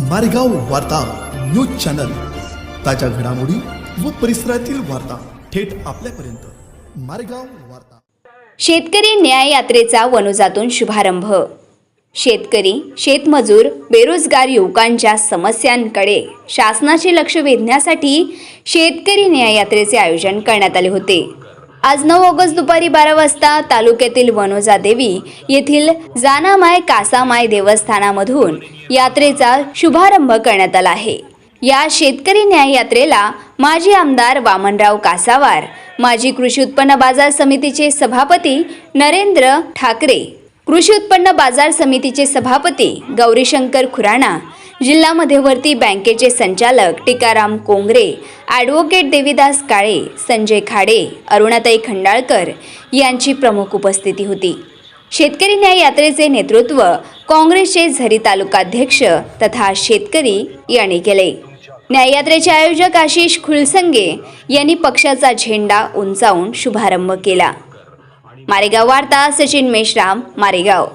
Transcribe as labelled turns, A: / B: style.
A: मारेगाव वार्ता news channel. ताज्या घडामोडी व परिसरातील वार्ता थेट आपल्यापर्यंत. मारेगाव वार्ता.
B: शेतकरी न्याय यात्रेचा वनुजातून शुभारंभ. शेतकरी शेतमजूर बेरोजगार युवकांच्या समस्यांकडे शासनाचे लक्ष वेधण्यासाठी शेतकरी न्याय यात्रेचे आयोजन करण्यात आले होते. आज नऊ ऑगस्ट दुपारी बारा वाजता तालुक्यातील वनोजा देवी येथील जानामाय कासामाय देवस्थानामधून यात्रेचा शुभारंभ करण्यात आला आहे. या शेतकरी न्याय यात्रेला माजी आमदार वामनराव कासावार माजी कृषी उत्पन्न बाजार समितीचे सभापती नरेंद्र ठाकरे कृषी उत्पन्न बाजार समितीचे सभापती गौरीशंकर खुराणा जिल्हा मध्यवर्ती बँकेचे संचालक टिकाराम कोंगरे ॲडव्होकेट देवीदास काळे संजय खाडे अरुणाताई खंडाळकर यांची प्रमुख उपस्थिती होती. शेतकरी न्याय यात्रेचे नेतृत्व काँग्रेसचे झरी तालुकाध्यक्ष तथा शेतकरी यांनी केले. न्याययात्रेचे आयोजक आशिष खुलसंगे यांनी पक्षाचा झेंडा उंचावून शुभारंभ केला. मारेगाव वार्ता सचिन मेश्राम मारेगाव.